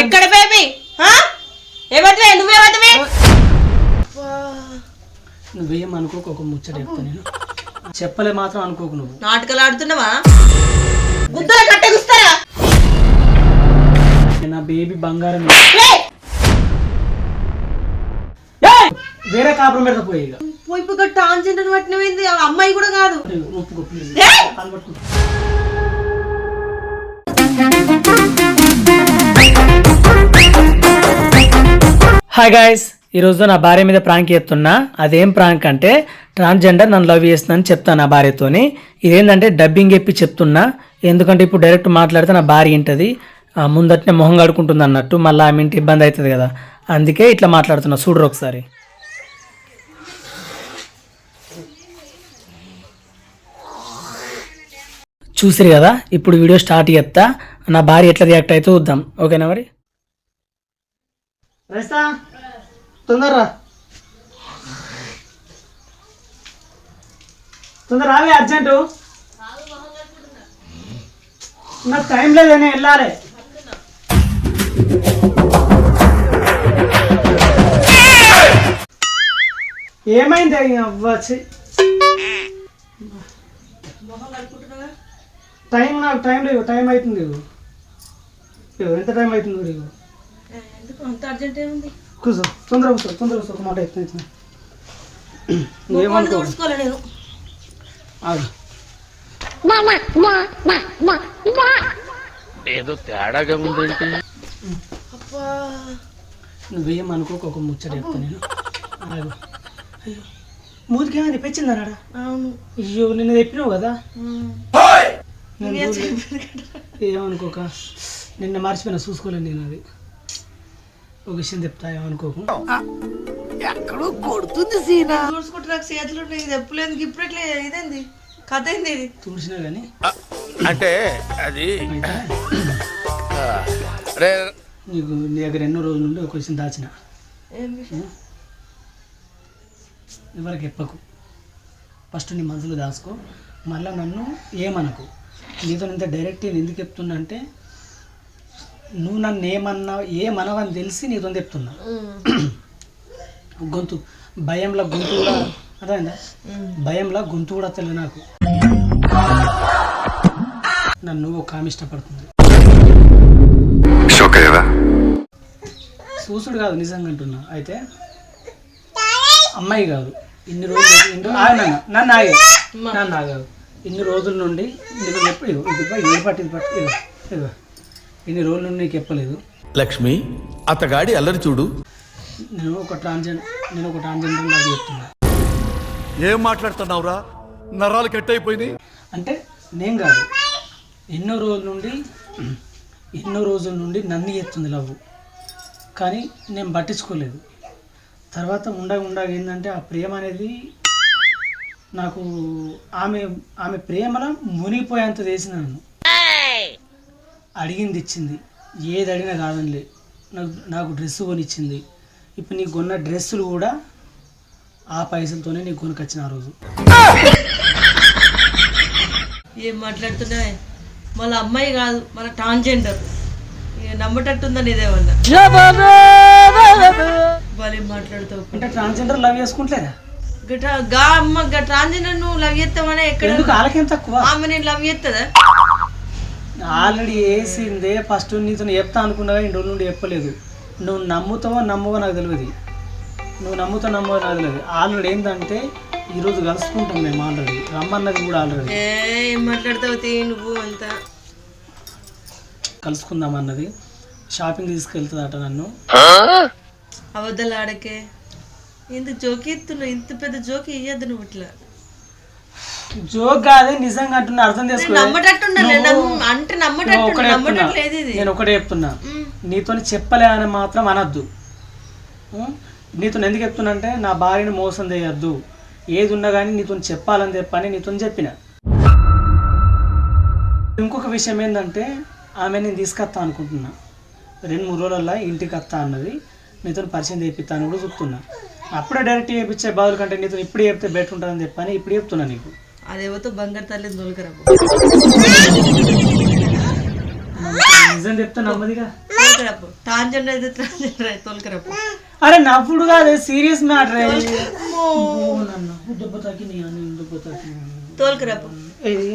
ఎక్కడ బేబీ? ఏమవుతుంది నువ్వేమవుతుంది నువ్వేం అనుకోకు ఒక ముచ్చట చెప్తా నేను. చెప్పలే మాత్రం అనుకోకు నువ్వు. నాటకాలు ఆడుతున్నావా? గుద్దల కట్టెగుస్తారా నా బేబీ బంగారం! వేరే కాపురం పెడతా పోయి పోయి పోయి ట్రాన్స్జెండర్ పట్టినమైంది ఆ అమ్మాయి కూడా కాదు. ఒప్పుకో ప్లీజ్. హాయ్ గాయస్ ఈరోజు నా భార్య మీద ప్రాంక్ చేస్తున్నా. అదేం ప్రాంక్ అంటే ట్రాన్స్జెండర్ నన్ను లవ్ చేస్తుందని చెప్తాను నా భార్యతోని. ఇదేంటంటే డబ్బింగ్ చెప్పి చెప్తున్నా. ఎందుకంటే ఇప్పుడు డైరెక్ట్ మాట్లాడితే నా భార్య వింటది. ముందట్నే ముందటనే మొహం కడుకుంటుంది అన్నట్టు. మళ్ళీ ఆమె ఇంటి ఇబ్బంది అవుతుంది కదా. అందుకే ఇట్లా మాట్లాడుతున్నా. చూడరు ఒకసారి. చూసిరు కదా? ఇప్పుడు వీడియో స్టార్ట్ చేస్తా. నా భార్య ఎట్లా రియాక్ట్ అయితే చూద్దాం. ఓకేనా మరి? తొందరరా. తొందర రావే అర్జెంటు. నాకు టైం లేదు నేను వెళ్ళాలి. ఏమైంది అవ్వచ్చు టైం నాకు టైం లేదు టైం అవుతుంది ఎంత టైం అవుతుంది చూడు ఇగో. ఎందుకు? అంత అర్జెంట్ ఏముంది? కూర్చో తొందరగా కూర్చో తొందరగా కూర్చో ఒక మాట ఏమనుకో. ఆగు. ఏదో తేడాగా ఉందేంటి. అబ్బా. నువ్వేం అనుకోక ఒక ముచ్చట చెప్తా నేను. అయ్యో. నాడా అవును. అయ్యో నిన్న చెప్పినావు కదా? ఏమనుకోక నిన్న మర్చిపోయినా చూసుకోలేదు నేను అది. ఒక విషయం చెప్తా ఏమనుకోకు. తుడుచుకుంటే నాకు చేతులు ఉన్నాయి ఇది ఎప్పుడు లేదు ఇప్పుడు ఎట్లా ఇదేంది? కథ ఏంది ఇది? చూసినా కానీ అంటే అది నీకు నీ దగ్గర ఎన్నో రోజుల నుండి ఒక విషయం దాచిన? ఎవరికి చెప్పకు. ఫస్ట్ నీ మనసులో దాచుకో. మళ్ళీ నన్ను ఏమనకు? నీతో ఇంత డైరెక్ట్ నేను ఎందుకు చెప్తున్నా అంటే నువ్వు నన్ను ఏమన్నా ఏమనవని తెలిసి నీతో చెప్తున్నా. గొంతు భయంలో గొంతు కూడా అర్థమైందా? ఉమ్. భయంలో గొంతు కూడా తెలియదు నాకు. నన్ను ఒక ఆమె ఇష్టపడుతుంది. చూసుడు కాదు నిజంగా అంటున్నా. అయితే అమ్మాయి కాదు. ఇన్ని రోజులు ఇన్ని రో- ఆగు నాన్న, నన్ను ఆగి. నన్ను ఆగాదు ఇన్ని రోజుల నుండి నీకు ఎప్పుడు ఇగో ఇది పట్టు, ఇది పట్టు ఇన్ని రోజుల నుండి నీకు చెప్పలేదు. లక్ష్మి అతగాడి అల్లరి చూడు. నేను ఒక ట్రాన్స్జెండర్ నేను ఒక ట్రాన్స్జెండర్ నాకు చెప్తున్నా. ఏం మాట్లాడుతున్నావురా? నరాలు కట్ అయిపోయింది అంటే నేను కాదు. ఎన్నో రోజుల నుండి ఎన్నో రోజుల నుండి నన్ను ఎత్తుంది లవ్. కానీ నేను పట్టించుకోలేదు. తర్వాత ఉండగా ఉండగా ఏంటంటే ఆ ప్రేమ అనేది నాకు ఆమె ఆమె ప్రేమలో మునిగిపోయేంత చేసిన నన్ను. అడిగింది ఇచ్చింది. ఏది అడిగినా కాదనిలే. నాకు నాకు డ్రెస్ కొనిచ్చింది. ఇప్పుడు నీకు కొన్న డ్రెస్సులు కూడా ఆ పైసలతోనే నీకు కొనుకొచ్చిన ఆ రోజు. ఏం మాట్లాడుతున్నావే? మళ్ళీ అమ్మాయి కాదు మన ట్రాన్స్జెండర్ ఇక నమ్మటట్టుందా నీదేమన్నా వాళ్ళు ఏం మాట్లాడుతావు. అంటే ట్రాన్స్జెండర్ లవ్ చేసుకుంటలేదా? గా అమ్మ గా నువ్వు లవ్ చేస్తావనే ఎక్కడ? ఎందుకు? వాళ్ళకేం తక్కువ? ఆమె నేను లవ్ చేస్తుందా ఆల్రెడీ వేసిందే ఫస్ట్ నీతో చెప్తా అనుకున్నావా ఇన్ని రోజుల నుండి చెప్పలేదు. నువ్వు నమ్ముతావో నమ్మవో నాకు తెలియదు. నువ్వు నమ్ముతావు నమ్మవో నాకు తెలియదు. ఆల్రెడీ ఏంటంటే ఈరోజు కలుసుకుంటాం మేము ఆల్రెడీ రమ్మన్నది కూడా ఆల్రెడీ ఏ మాట్లాడతావు తీ నువ్వు అంతా? కలుసుకుందాం అన్నది. షాపింగ్ తీసుకెళ్తుందట నన్ను. అబద్ధాలు ఆడకే ఎందుకు జోకి ఎత్తున్నావు ఇంత పెద్ద జోకి ఇయ్యద్దు నువ్వు ఇట్లా. జోక్ కాదే నిజంగా అంటున్నా అర్థం నేను ఒకటే చెప్తున్నా. నీతో చెప్పలే అని మాత్రం అనద్దు? నీతో ఎందుకు చెప్తున్నా అంటే నా భార్యని మోసం చేయొద్దు. ఏది ఉన్నా కానీ నీతో చెప్పాలని చెప్పని నీతో చెప్పిన. ఇంకొక విషయం ఏంటంటే ఆమె నేను తీసుకొస్తా అనుకుంటున్నా. రెండు మూడు రోజులల్లో ఇంటికి వస్తా అన్నది. నీతో పరిచయం చేపిస్తా అని కూడా చెప్తున్నా. అప్పుడే డైరెక్ట్ చేయించే బాధలు కంటే నీతో ఇప్పుడు చెప్తే బెటర్ ఉంటుందని చెప్పని ఇప్పుడు చెప్తున్నా నీకు. అదేవతో బంగారు తల్లి దొలకరా అని చెప్తే నమ్మదిగా? తోలుకరప్పు ట్రాన్స్జెండర్ అయితే ట్రాన్స్జెండర్ అయితే తోలుకరప్పు అరే నవ్వుడు కాదు సీరియస్ మ్యాటర్ దెబ్బ తాకి దెబ్బ తాకి తోలుకరప్పు ఏది?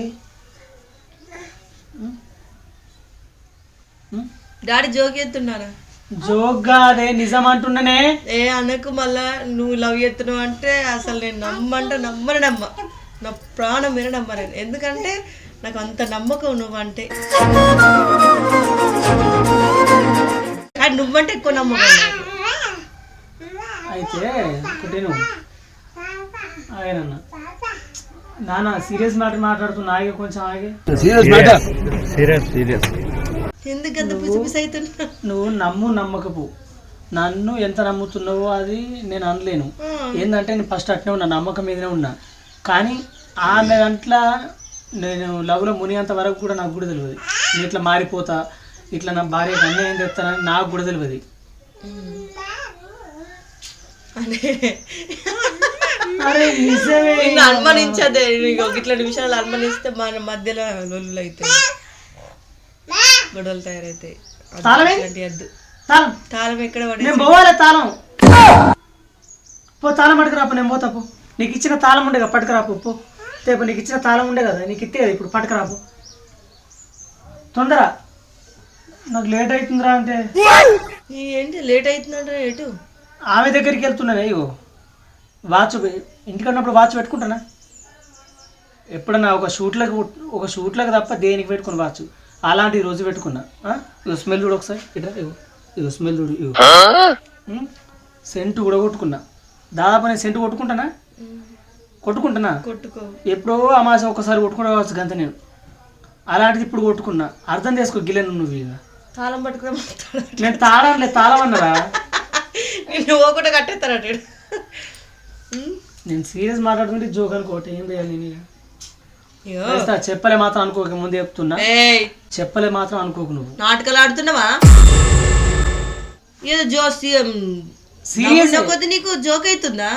డాడీ జోక్ ఎత్తున్నారా జోక్గా అదే నిజం అంటున్నానే ఏ అనకు మళ్ళా నువ్వు లవ్ చేస్తున్నావు అంటే అసలు నేను నమ్మంటే నమ్మని నమ్మ. నా ప్రాణం మీద నమ్మ నేను ఎందుకంటే నాకు అంత నమ్మకం నువ్వు అంటే కానీ నువ్వంటే ఎక్కువ నమ్మకం నాకు. అయితే ఒకటి నువ్వు ఆయనన్న నాన్న సీరియస్ మ్యాటర్ మాట్లాడుతున్నా. ఆగే కొంచెం ఆగే. ఎందుకు అంత అవుతున్నా నువ్వు నమ్ము నమ్మకపో. నన్ను ఎంత నమ్ముతున్నావో అది నేను అనలేను. ఏంటంటే నేను ఫస్ట్ అట్నే ఉన్నా నమ్మకం మీదనే ఉన్నా. కానీ ఆమె దాంట్లో నేను లవ్లో మునిగేంత వరకు కూడా నాకు కూడా తెలియదు నేను ఇట్లా మారిపోతా ఇట్లా నా భార్యకు అన్యాయం చేస్తానని నాకు కూడా తెలియదు అరే నిజమే. అనుమానించదే. నీకు ఇట్లాంటి విషయాలు అనుమానిస్తే మన మధ్యలో లొల్లు అవుతాయి. గొడవలు తయారవుతాయి అద్దు, వద్దు తాళం. తాళం ఎక్కడ పడి నేను పోవాలి తాళం. పో తాళం పట్టుకురాపు నేను పోతా పో. నీకు ఇచ్చిన తాళం ఉండే కదా పట్టుకురాపు పో. రేపు నీకు ఇచ్చిన తాళం ఉండే కదా నీకు ఇస్తే కదా ఇప్పుడు పట్టుకురాపు తొందర. నాకు లేట్ అవుతుందిరా అంటే. ఏంటి లేట్ అవుతుందంటే ఎటు? ఆమె దగ్గరికి వెళ్తున్నానే ఇగో. Watch ఇంటికన్నప్పుడు watch పెట్టుకుంటానా? ఎప్పుడన్నా ఒక షూట్లకు ఒక షూట్లకు తప్ప దేనికి పెట్టుకుని వాచ్? అలాంటి రోజు పెట్టుకున్నా. స్మెల్ చూడు ఒకసారి. ఇట్లా ఇగో. స్మెల్ చూడు ఇగో. ఉం? సెంటు కూడా కొట్టుకున్నా. దాదాపు నేను సెంటు కొట్టుకుంటానా? కొట్టుకుంటానా? కొట్టుకో. ఎప్పుడో అమాస ఒకసారి కొట్టుకునే కావచ్చు గంత నేను. అలాంటిది ఇప్పుడు కొట్టుకున్నా. అర్థం చేసుకో గిలెను నువ్వు ఇక తాళం పట్టుకుని మాట్లాడ నేను తాళంలే తాళం అన్నరా నిన్ను ఒకటి. ఉమ్, నేను సీరియస్ మాట్లాడుకుంటే జోక్ అనుకోవటం ఏం చేయాలి నేను చెప్పలే మాత్రం అనుకోక ముందు చెప్తున్నా. చెప్పలే మాత్రం అనుకోకు నువ్వు. నాటకాలు ఆడుతున్నావా? ఏదో జో సీరియస్ కొద్ది నీకు జోక్ అవుతుందా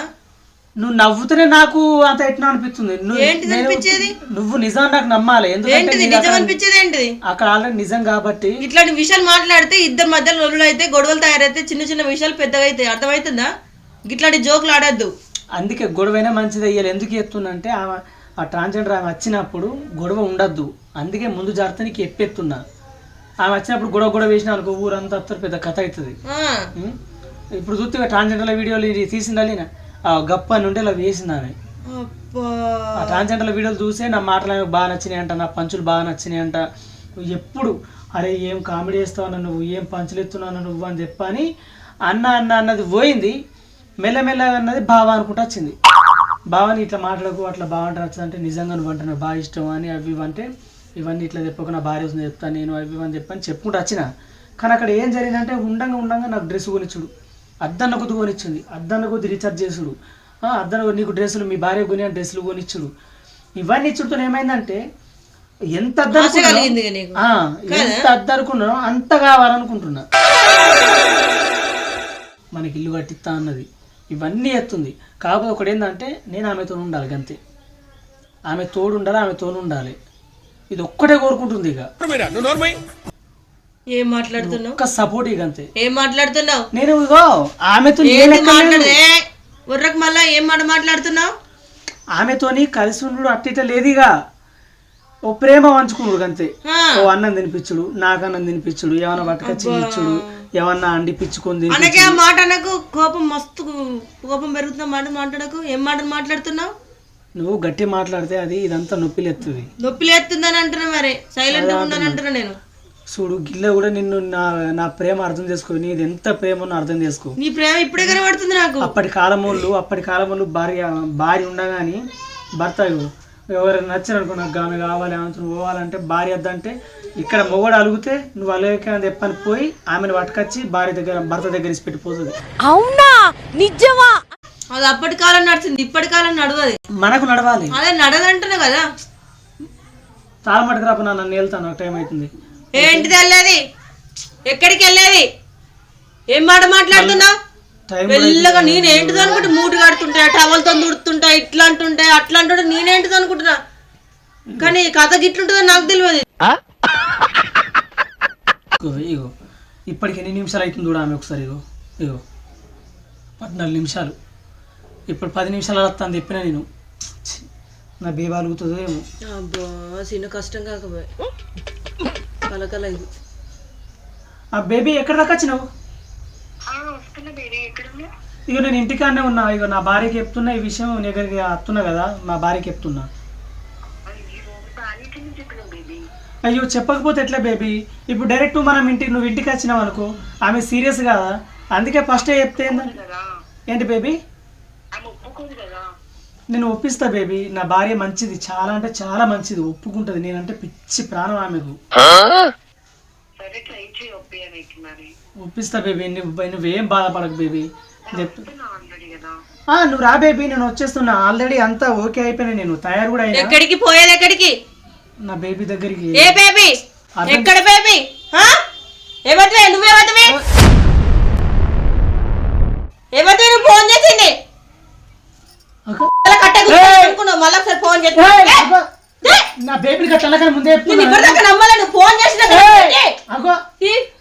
నువ్వు నవ్వుతూనే నాకు అంత ఎట్లా అనిపిస్తుంది? నువ్వు నిజం నాకు నమ్మాలి. ఎందుకంటే ఏంటిది? నేను నిజం అక్కడ- ఆల్రెడీ నిజం కాబట్టి. ఇట్లాంటి విషయాలు మాట్లాడితే ఇద్దరు మధ్యలో లొల్లులు అయితే గొడవలు తయారైతే చిన్న చిన్న విషయాలు పెద్దగా అయితే అర్థమవుతుందా? ఇట్లాంటి జోకులు ఆడద్దు. అందుకే గొడవైనా మంచిది అయ్యాలి. ఎందుకు చెప్తున్నా అంటే ఆ ట్రాన్స్జెండర్ ఆమె వచ్చినప్పుడు గొడవ ఉండద్దు. అందుకే ముందు జాగ్రత్త నీకు ఎప్పెత్తున్నా. ఆమె వచ్చినప్పుడు గొడవ గొడవ వేసిన అనుకో ఊరంతా వస్తారు పెద్ద కథ అవుతుంది? ఇప్పుడు చూస్తే ట్రాన్స్జెండర్ల వీడియోలు ఇది తీసిండాలి ఆ గప్ప అని ఉంటే ఇలా వేసింది ఆమె. ఆ ట్రాన్స్జెండర్ల వీడియోలు చూసే నా మాటలు ఆమెకు బాగా నచ్చినాయి అంట నా పంచులు బాగా నచ్చినాయి అంట. ఎప్పుడు అరే ఏం కామెడీ చేస్తావు నువ్వు ఏం పంచులు ఎత్తున్నావు నువ్వు అని చెప్పని అన్న అన్న అన్నది పోయింది. మెల్లమెల్లగా అన్నది బావ అనుకుంటా వచ్చింది. బావని ఇట్లా మాట్లాడకు అట్లా బావ అంటే నిజంగా నువ్వు అంటే నాకు బాగా ఇష్టం అని అవి అంటే ఇవన్నీ ఇట్లా చెప్పక నా భార్య వస్తుంది చెప్తాను నేను అవి అని చెప్పని చెప్పుకుంటూ వచ్చిన. కానీ అక్కడ ఏం జరిగిందంటే ఉండంగా ఉండంగా నాకు డ్రెస్ కొనిచ్చుడు. అద్దన్న కొద్ది కొనిచ్చింది. అద్దన్న కొద్ది రీఛార్జ్ చేసుడు. అద్దన్న కొద్ది నీకు డ్రెస్సులు మీ భార్య కొని డ్రెస్సులు కొనిచ్చుడు. ఇవన్నీ ఇచ్చుడుతో ఏమైందంటే ఎంత ఎంత అద్దనుకున్నానో అంత కావాలనుకుంటున్నా. మనకి ఇల్లు కట్టిస్తా అన్నది. ఇవన్నీ ఎత్తుంది. కాకపోతే ఒకటి ఏంటంటే నేను ఆమెతో ఉండాలి గంతే. ఆమె తోడు ఉండాలి ఆమె తోడు ఉండాలి. ఇది ఒక్కటే కోరుకుంటుంది ఇక. ఏం మాట్లాడుతున్నావు? ఒక్క సపోర్ట్ ఇక అంతే. ఏం మాట్లాడుతున్నావు? నేను ఇగో ఆమెతో ఉర్రకు మళ్ళా ఏం మాట మాట్లాడుతున్నావు? ఆమెతోని కలిసి ఉండు అట్టిట లేదు ఇక. ఓ ప్రేమ పంచుకున్నాడు అంతే ఆ. ఓ అన్నం తినిపించుడు నాకు అన్నం తినిపించుడు ఏమన్నా పట్టుకొచ్చి ఇచ్చుడు ఏమన్నా అండి పిచ్చుకొని తినిపించుడు. అనకే ఆ మాట అనకు. కోపం మస్తు కోపం పెరుగుతున్న మాట మాట్లాడకు? ఏం మాట మాట్లాడుతున్నావు? నువ్వు గట్టి మాట్లాడితే అది ఇదంతా నొప్పిలెత్తుంది. నొప్పి లేస్తుందని అంటున్నా మరి. సైలెంట్గా ఉండని అంటున్నా నేను. చూడు గిల్ల కూడా నిన్ను నా నా ప్రేమ అర్థం చేసుకో. నీది ఎంత ప్రేమ అర్థం చేసుకో. నీ ప్రేమ ఇప్పుడే కనబడుతుంది నాకు. అప్పటి కాలమోళ్ళు అప్పటి కాలమోళ్ళు భార్య భార్య ఉండగాని భర్త ఎవరైనా నచ్చిన అనుకో నాకు ఆమె కావాలి ఆమెతో పోవాలంటే భార్య వద్దంటే ఇక్కడ మొగడు అలుగుతే నువ్వు అలగక అని చెప్పని పోయి ఆమెను పట్టుకొచ్చి భార్య దగ్గర భర్త దగ్గర ఇచ్చి పెట్టిపోతుంది. అది అప్పటి కాలం నడిచింది ఇప్పటి కాలం నడవది. మనకు నడవాలి. అదే నడదంటున్నా కదా. తాళమట్టుకు రాప నన్ను వెళ్తాను నాకు టైం అవుతుంది. ఏంటిది వెళ్ళేది? ఎక్కడికి వెళ్ళేది? ఏం మాట మాట్లాడుతున్నావు? టైం వెళ్ళగా నేనేంటిది అనుకుంటే మూటు కడుతుంటా టవల్తో దుడుతుంటా ఇట్లా అంటుంటే అట్లా అంటుంటే నేనేంటిది అనుకుంటున్నా కానీ కథ గిట్లుంటుందని నాకు తెలియదు. ఇగో ఇగో ఇప్పటికి ఎన్ని నిమిషాలు అవుతుంది చూడ ఆమె ఒకసారి ఇగో ఇగో పద్నాలుగు నిమిషాలు. ఇప్పుడు పది నిమిషాలు వస్తాను చెప్పిన నేను. నా బేబీ అలుగుతుందో ఏమో. అబ్బా చిన్న కష్టం కాకపోయి. కలకల ఇది ఆ బేబీ ఎక్కడ దాకా వచ్చినావు? ఇగో నేను ఇంటికాడనే ఉన్నా. ఇగో నా భార్యకి చెప్తున్నా. ఈ విషయం నీ దగ్గరికి వస్తున్నా కదా మా భార్యకి చెప్తున్నా. అయ్యో చెప్పకపోతే ఎట్లా బేబీ? ఇప్పుడు డైరెక్ట్ మనం ఇంటికి నువ్వు ఇంటికి వచ్చినావు అనుకో ఆమె సీరియస్ కదా? అందుకే ఫస్ట్ చెప్తే ఏంటి బేబీ? నేను ఒప్పిస్తా బేబీ. నా భార్య మంచిది. చాలా అంటే చాలా మంచిది. ఒప్పుకుంటది. నేనంటే పిచ్చి ప్రాణం ఆమెకు సరే ట్రై చేయి ఒప్పియడానికి మరి ఒప్పిస్తా బేబీ నువ్వు నువ్వేం బాధపడకు బేబీ నువ్వు రా బేబీ నేను వచ్చేస్తున్నా. ఆల్రెడీ అంతా ఓకే అయిపోయినా నేను. తయారు కూడా అయినా. ఎక్కడికి పోయేది ఎక్కడికి? నా బేబీ దగ్గరికి. ఏ బేబీ ఎక్కడ బేబీ ఏమంటే నువ్వేమంటే ఏమంటే నువ్వు ఫోన్ చేసింది. మళ్ళా ఒకసారి ఫోన్ చేసి. నా బేబీని కట్టాలని ముందే నేను చెప్తున్నా ఇప్పటిదాకా నమ్మలే నువ్వు ఫోన్ చేసిన ఏయ్, అగో.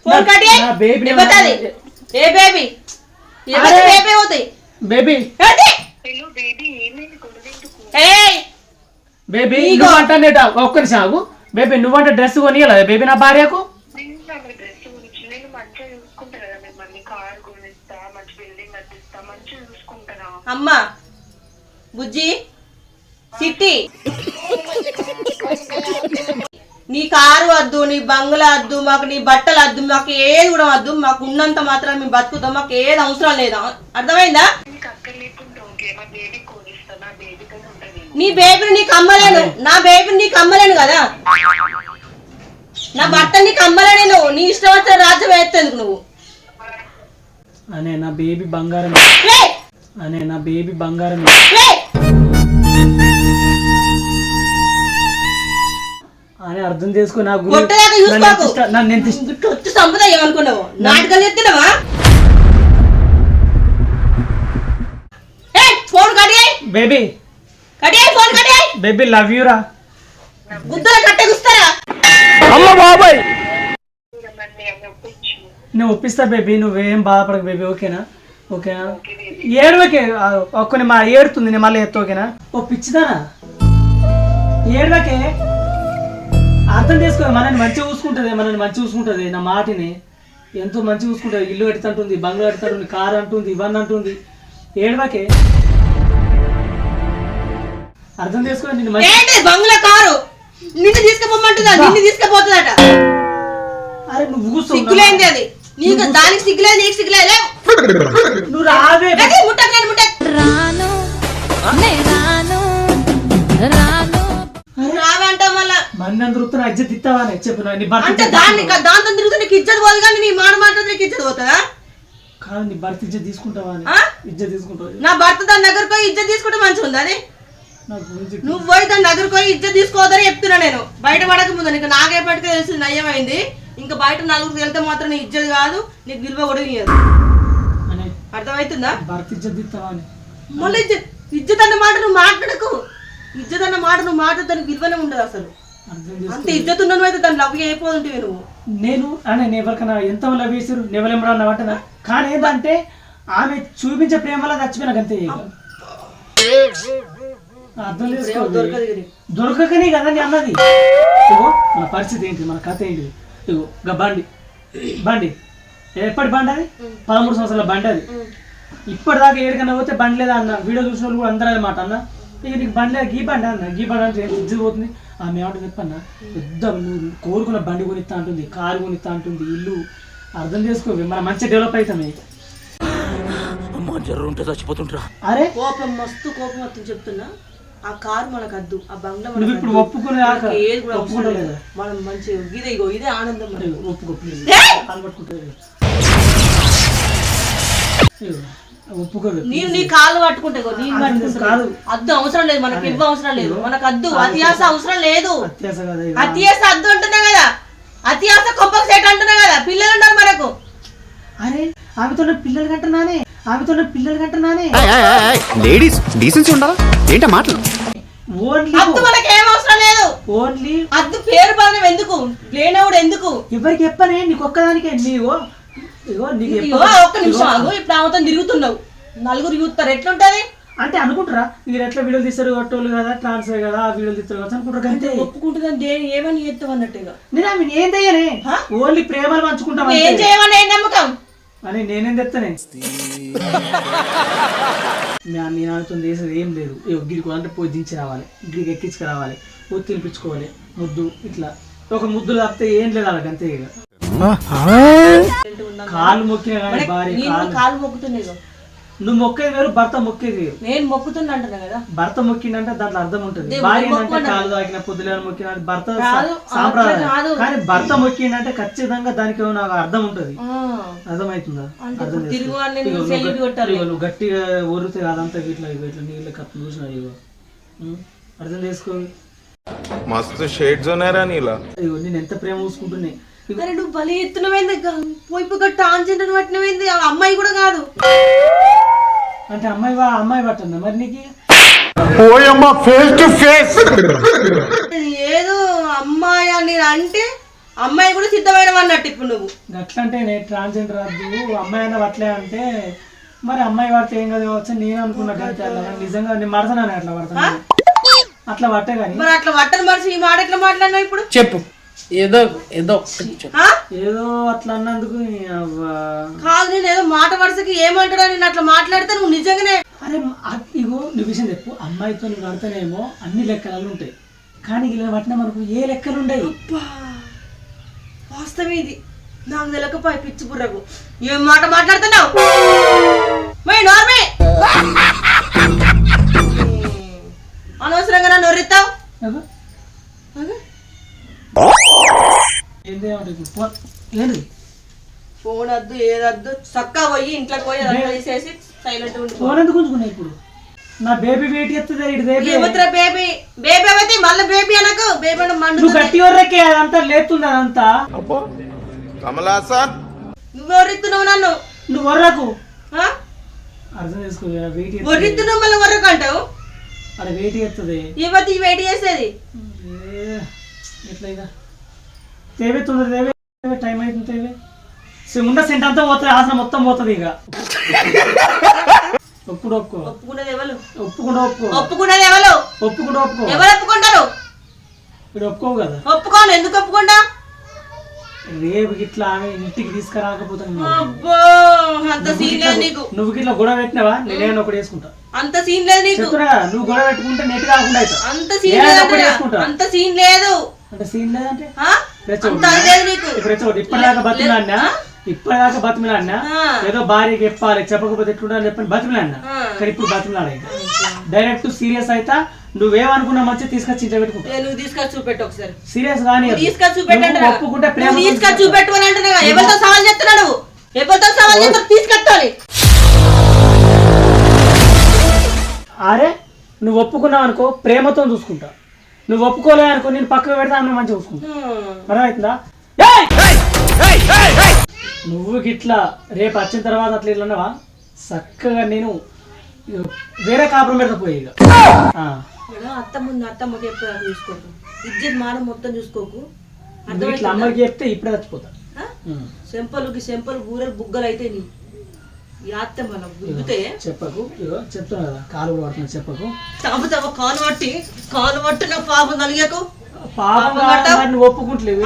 ఫోన్ నా- కట్టి నా baby ని ఇవ్వతాది ఏ బేబీ అరే! బేబీ అవుతాయి? బేబీ ఏంటి? హలో బేబీ ఏమైంది? కొడుకు ఏయ్! బేబీ ఇగో. నువ్వు అంటే ఒక్క నిమిషం ఆగు. బేబీ నువ్వంటే డ్రెస్ కొనియలేదు బేబీ నా భార్యకు? నేను నా డ్రెస్ గురించి నేను మంచిగా చూసుకుంటా కదా మిమ్మల్ని కార్ కొనిస్తా మంచి బిల్డింగ్ కట్టిస్తా మంచిగా చూసుకుంటారా అమ్మా బుజ్జి సిట్టి నీ కారు వద్దు నీ బంగ్లా వద్దు మాకు నీ బట్టలు వద్దు మాకు ఏది కూడా వద్దు మాకు ఉన్నంత మాత్రం మేము బతుకుతాం మాకు ఏది అవసరం లేదా. అర్థమైందా? నా బేబీని నీకు అమ్మలేను. నా బేబీని నీకు అమ్మలేను కదా? నా భర్త నీకు అమ్మలేను నీ ఇష్టం వచ్చిన రాజ్యం వేస్తేందుకు నువ్వు? అనే నా బేబీ బంగారం! అనే నా బేబీ బంగారం అని అర్థం చేసుకో నా గురి. కొట్టలేక నన్ను ఎంత సంపద ఏమనుకున్నావు? నాటకాలు చెప్తున్నావా ఏ ఫోన్ కడిగాయి బేబీ. కడిగాయి ఫోన్ కడిగాయి బేబీ లవ్ యూరా గుద్దల కట్టె గుస్తారా? అవి ఒప్పించు నువ్వు ఒప్పిస్తా బేబీ. నువ్వేం బాధపడకు బేబీ. ఓకేనా? ఓకేనా? ఏడవకే ఒక్కని మా ఏడుతుంది నేను మళ్ళీ ఎత్తు ఓకేనా? ఓ పిచ్చిదానా? ఏడవకే అర్థం చేసుకో మనల్ని మంచిగా చూసుకుంటుంది మనల్ని మంచిగా చూసుకుంటుంది. నా మాటిని ఎంతో మంచిగా చూసుకుంటుంది. ఇల్లు కడుతుంటుంది బంగ్లా కడుతుంటుంది కారు అంటుంది ఇవన్నీ అంటుంది. ఏడవకే. అర్థం చేసుకో నిన్ను మంచి ఏంటి బంగ్లా కారు? నిన్ను తీసుకుపోమంటుందా? నిన్ను తీసుకుపోతుందట. అరే నువ్వు కూర్చో సిగ్గులేంది అది. నీకు దానికి సిగ్గులేదు నీకు సిగ్గులేదు. నువ్వు రావే. ముట్టకు నేను ముట్టకు. రాను. నా ఇజ్జత్ ఇస్తావా అని చెప్పు నా- నీ భర్త అంటే దాన్ని తీసుకుంటావా? దాంతో తిరుగుతూ నీకు ఇజ్జత్ పోదు కానీ నీ మాట నీకు ఇజ్జత్ పోతుందా? కాదు నీ భర్త ఇజ్జత్ తీసుకుంటావా అని. ఆ? ఇజ్జత్ తీసుకుంటావా? నా భర్త దాని దగ్గరకు పోయి ఇజ్జత్ తీసుకుంటే మంచిగా ఉందా అని నా గురించి నువ్వు పోయి దాని దగ్గరకు పోయి ఇజ్జత్ తీసుకోవద్దని చెప్తున్నా నేను. బయట పడక ముందు నీకు నాగేపటికే తెలిసి నయ్యమైంది. ఇంకా బయట నలుగురికి వెళ్తే మాత్రం నీ ఇజ్జత్ కాదు నీకు విలువ కూడా ఇయ్యదు. అని అర్థమవుతుందా? భర్త ఇజ్జత్ ఇస్తావా అని. మళ్ళీ ఇజ్జత్ ఇజ్జత్ అన్న మాట నువ్వు మాట్లాడకు. ఇజ్జత్ అన్న మాట నువ్వు మాట్లాడు దానికి విలువనే ఉండదు అసలు. అంత ఇజ్జత్ ఉన్న అయితే దాన్ని లవ్ అయిపోతుంటివి నువ్వు. నేను అని నేను ఎవరికైనా ఎంత లవ్ చేసారు నెవలెంబడన్నా అంటనా కానీ ఏంటంటే ఆమె చూపించే ప్రేమలా చచ్చిపోయినా అంతే. అర్థం ఇది. దొరకకనే కదా నేను అన్నది. ఇగో మన పరిస్థితి ఏంటి? మన కథ ఏంటి ఇగో గా బండి. బండి. ఎప్పటి బండి అది? పదమూడు సంవత్సరాల బండి అది. ఇప్పటిదాకా ఏడికన్నా పోతే బండి లేదా అన్న? వీడియో చూసిన వాళ్ళు కూడా అందరూ అదే మాట అన్న? ఇక నీకు బండి గీ బండి అన్న గీ బండి అంటే ఇజ్జత్ పోతుంది? ఆమె ఏమంటుంది చెప్పన్న పెద్ద నువ్వు కోరుకున్న బండి కొనిస్తా అంటుంది కారు కొనిస్తా అంటుంది ఇల్లు అర్థం చేసుకోవి మనం మంచిగా డెవలప్ అవుతామే అరే? కోపం మస్తు కోపం వస్తుంది చెప్తున్నా. ఆ కారు మనకు అద్దు ఆ బంగ్లా నువ్వు మనకు ఇప్పుడు. ఒప్పుకునే మనకి ఏది కూడా. ఒప్పుకుంటలేదా? మనం మంచిగా ఇదే ఇగో ఇదే ఆనందం మనకు. ఒప్పుకో నేను నీ కాళ్ళు పట్టుకుంటే ఇగో నీ అది పట్టుకుంటున్నా. కాదు. అద్దు అవసరం లేదు మనకి ఇవ్వ అవసరం లేదు. మనకు అద్దు అతియాస అవసరం లేదు. అత్యాస అద్దు అంటున్నా కదా. అతియాస కొంపకు సెట్ అంటున్నా కదా. పిల్లలు ఉన్నారు మనకు. అరే ఆమెతో పిల్లలు కంటున్నానే ఆమెతో పిల్లలు కంటున్నానే లేడీస్ డీసెన్సీ ఉండదా ఏంటా మాటలు? ఓన్లీ అద్దు మనకి ఏం అవసరం లేదు. ఓన్లీ అద్దు పేరు బలం ఎందుకు? లేనవుడు ఎందుకు? ఎవరికి చెప్పనే నీకు ఒక్కదానికే నీవో. ఒక్క నిమిషం ఆగు ఇప్పుడు ఆమెతో తిరుగుతున్నావు. నలుగురు చూస్తారు ఎట్లుంటది? అంటే అనుకుంటారా మీరు ఎట్లా వీడియోలు తీస్తారు ఒట్టోళ్ళు కదా ట్రాన్స్ఫర్ కదా ఆ వీడియోలు తీస్తారు కదా అనుకుంటారు అంతే. ఒప్పుకుంటుందని దేని ఏమని చేస్తావు అన్నట్టుగా నేను ఆమె ఏం తెయ్యనే ఓన్లీ ప్రేమలు పంచుకుంటాం ఏం. చేయమని ఏం నమ్మకం? అని నేనేం తెస్తానే నేను? అనుతుంది చేసేది ఏం లేదు. గిరికి అంటే పోయి దించి రావాలి గిరికి ఎక్కించుకు రావాలి పోయి తినిపించుకోవాలి ముద్దు ఇట్లా. ఒక ముద్దు తప్పితే ఏం లేదు అంతే ఇక కాళ్ళు మొక్కిన కానీ భార్య నేను కాళ్ళు కాలు మొక్కుతున్నాయి ఇగో. నువ్వు మొక్కేది వేరు భర్త మొక్కేది వేరు నేను మొక్కుతున్నా అంటున్నా కదా భర్త మొక్కిందంటే దాంట్లో అర్థం ఉంటుంది దేవుడు భార్య ఏంటంటే మొక్కుకున్నాడు. కాలు తాకిన పొద్దులేని మొక్కిన అది భర్త సా- కాదు, సాంప్రదాయం అట్లా కాదు. కానీ భర్త మొక్కిందంటే ఖచ్చితంగా దానికి ఏమైనా ఒక అర్థం ఉంటుంది ఆ, అర్థమవుతుందా అంటే అర్థం ఇప్పుడు తిరుగు చేసుకో. అని ఇగో నువ్వు నువ్వు సెల్యూట్ గట్టి- కొట్టాలి. ఇగో నువ్వు గట్టిగా ఒరితే అదంతా ఇట్లా ఇగో ఇట్లా నీళ్ళ కప్పు చూసిన ఇగో ఉం? అర్థం చేసుకో मस्त शेड जो नाही राणीला ఇగో నేను ఎంత ప్రేమ చూసుకుంటున్నా ఇగో అరే నువ్వు బలి ఎత్తునమైంది పోయి పోయి ట్రాన్స్జెండర్ పట్టినమైంది ఆ అమ్మాయి కూడా కాదు. అంటే అమ్మాయి అమ్మాయి పట్టిందా మరి నీకు? ఏదో అమ్మాయి అని అంటే అమ్మాయి కూడా సిద్ధమైన అన్నట్టు ఇప్పుడు నువ్వు. అట్లా అంటే నేను ట్రాన్స్జెండర్ వద్దు అమ్మాయి అన్న పట్టలే అంటే మరి అమ్మాయి పడితే ఏం కదా కావచ్చు? నేను అనుకున్నా గంతే అలా. నిజంగా నేను మడతాను అట్లా పడతాను. అట్లా పట్టే కానీ. మరి అట్లా వట్టని మనిషి ఈ మాట ఎట్లా మాట్లాడినావు ఇప్పుడు? చెప్పు. ఏదో ఏదో? ఏదో అట్లా అన్నందుకు. కాదు నేను ఏదో మాట వరుసకి ఏమంటాడో నేను అట్లా మాట్లాడితే నువ్వు నిజంగానే అరే ఇగో నువ్వు విషయం చెప్పు. అమ్మాయితో నువ్వు కడితేనేమో అన్ని లెక్కలు ఉంటాయి. కానీ ఇలా పట్టినా మనకు ఏ లెక్కలు ఉండవు. వాస్తవం ఇది. నాకు తెలకపోయి పిచ్చి బుర్రకు. ఏం మాట మాట్లాడుతున్నావు? మై నార్మే! అనవసరంగా నన్ను నొర్రిస్తావు అగో. ఏంది ఏంది ఫోన్ వద్దు ఏదద్దు. చక్కా పోయి ఇంట్లోకి పోయి అదంతా తీసేసి సైలెంట్ ఫోన్ ఎందుకు ఉంచుకున్నాయి ఇప్పుడు? నా బేబీ వెయిట్ ఎత్తదే ఇటు బేబీ. ఏమవుతురా బేబీ బేబీ అయితే మళ్ళీ బేబీ అనకు. బేబీ అని మండు గట్టి వరకే అదంతా లేపుతుంది అదంతా. అబ్బో కమలా సార్. నువ్వు ఒర్రిస్తున్నావు నన్ను. నువ్వు వర్రకు అర్థం చేసుకో వెయిట్ ఒర్రిస్తున్నావు మళ్ళీ వర్రకు అంటావు? అరే వెయిట్ ఎత్తది. ఏమవుతుంది వెయిట్ చేసేది. ఎట్లయినా తేవే తొందర తేవే టైం అవుతుంది తేవే. సి- ఉన్న సెంట్ అంతా పోతుంది ఆసన మొత్తం పోతుంది ఇక. ఒప్పుడు ఒప్పుకో. ఒప్పుకునేది ఎవరు? ఒప్పుకుండా ఒప్పుకో. ఒప్పుకునేది ఎవరు? ఒప్పుకుండా ఒప్పుకో. ఎవరు ఒప్పుకుంటారు? ఇప్పుడు ఒప్పుకోవు కదా. ఒప్పుకోను ఎందుకు ఒప్పుకుంటా? రేపు ఇట్లా ఆమె ఇంటికి తీసుకురాకపోతే నువ్వు. ఇట్లా గొడవ పెట్టినావా? నేనేమైనా ఒకటి వేసుకుంటా అంత సీన్ లేదు చెప్తున్నా నువ్వు గొడవ పెట్టుకుంటే నెట్ కాకుండా అంత సీన్ లేదు అంత సీన్ లేదు. అంటే సీన్ లేదంటే. ఇప్పటిదాకా ఇప్పటిదాకా. ఏదో భార్యకి చెప్పాలి చెప్పకపోతే ఎట్లుండాలి చెప్పని బతిమిలాడినా ఆ. కానీ ఇప్పుడు బతిమిలాడ డైరెక్ట్ సీరియస్ అయితే నువ్వేమనుకున్నా మంచి తీసుకొచ్చి పెట్టుకుంటా. నువ్వు తీసుకొచ్చి చూపెట్టు ఒకసారి. సీరియస్ కానీ నువ్వు తీసుకొచ్చి చూపెట్టండి ఒప్పుకుంటే ప్రేమ నువ్వు తీసుకొచ్చి చూపెట్టు అని అంటున్నా ఎవరితో సవాల్ చేస్తున్నావు నువ్వు? ఎవరితో సవాల్ చేస్తావు తీసుకొస్తాను అరే నువ్వు ఒప్పుకున్నావు అనుకో ప్రేమతో చూసుకుంటా. నువ్వు ఒప్పుకోలే అనుకో నేను పక్కకు పెడతా ఆమె మంచిగా చూసుకుంటా అర్థమవుతుందా? నువ్వు గిట్లా రేపు వచ్చిన తర్వాత అట్లా ఇట్లా చక్కగా నేను వేరే కాపురం పెడతా పోయి ఇక. అత్త ముందు అత్తమ్మకి ఎప్పుడు దాకా చూసుకోకు. ఇజ్జత్ మానం మొత్తం చూసుకోకు. ఇట్లా అమ్మకి చెప్తే ఇప్పుడే చచ్చిపోతా. సెంపలుకి సెంపలు బూరెలు బుగ్గలు అయితే నీ. మనం చెప్పకు చెప్తున్నా కదా కాలు కూడా పడుతున్నా చెప్పకు. తమ తమ కాలు పట్టి కాలు పట్టి నా పాపం కలిగకు పాపం ఒప్పుకుంటలేవు?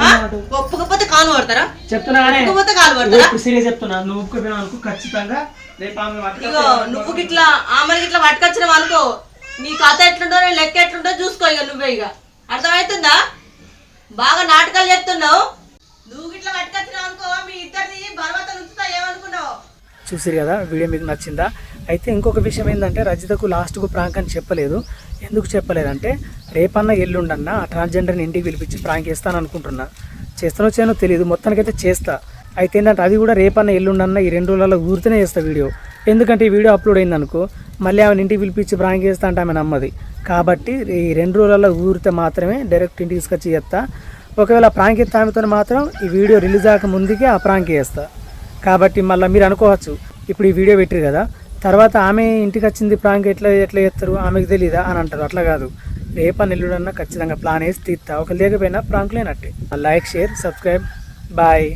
ఒప్పకపోతే కాలు పడతారా? చెప్తున్నా ఒప్పకపోతే కాలు పడతారా? సీరియస్ చెప్తున్నా నువ్వు ఒప్పుకోపోయినా అనుకో ఖచ్చితంగా ఇగో నువ్వు గిట్లా ఆమెకి ఇట్లా పట్టుకొచ్చినావు అనుకో నీ కథ ఎట్లుంటో నీ లెక్క ఎట్లుంటో చూసుకో ఇక నువ్వే ఇక అర్థమవుతుందా బాగా నాటకాలు చెప్తున్నావు నువ్వు గిట్లా పట్టుకొచ్చినావు అనుకో మీ ఇద్దరిని చూసిరు కదా వీడియో మీకు నచ్చిందా? అయితే ఇంకొక విషయం ఏంటంటే రజితకు లాస్ట్కు ప్రాంక్ అని చెప్పలేదు. ఎందుకు చెప్పలేదంటే రేపన్న ఎల్లుండన్న ఆ ట్రాన్స్జెండర్ని ఇంటికి పిలిపించి ప్రాంక్ చేస్తాను అనుకుంటున్నా చేస్తానో చేయనో తెలియదు మొత్తానికైతే చేస్తా. అయితే ఏంటంటే అది కూడా రేపన్న ఎల్లుండన్న ఈ రెండు రోజులలో ఊరితేనే చేస్తా వీడియో. ఎందుకంటే ఈ వీడియో అప్లోడ్ అయిందనుకో మళ్ళీ ఆమెను ఇంటికి పిలిపించి ప్రాంక్ చేస్తా అంటే ఆమె నమ్మది. కాబట్టి ఈ రెండు రోజులలో ఊరితే మాత్రమే డైరెక్ట్ ఇంటికి తీసుకొచ్చి చేస్తా. ఒకవేళ ప్రాంక్ ఎత్తే ఆమెతో మాత్రం ఈ వీడియో రిలీజ్ అయ్యక ముందుకే ఆ ప్రాంక్ చేస్తా. కాబట్టి మళ్ళీ మీరు అనుకోవచ్చు ఇప్పుడు ఈ వీడియో పెట్టారు కదా తర్వాత ఆమె ఇంటికి వచ్చింది ప్రాంక్ ఎట్లా ఎట్లా చేస్తారు ఆమెకు తెలియదా అని అంటారు. అట్లా కాదు. రేపా నెల్లుడన్నా ఖచ్చితంగా ప్లాన్ వేసి తీస్తా. ఒక లేకపోయినా ప్రాంక్ లేనట్టే. Like share subscribe. బాయ్.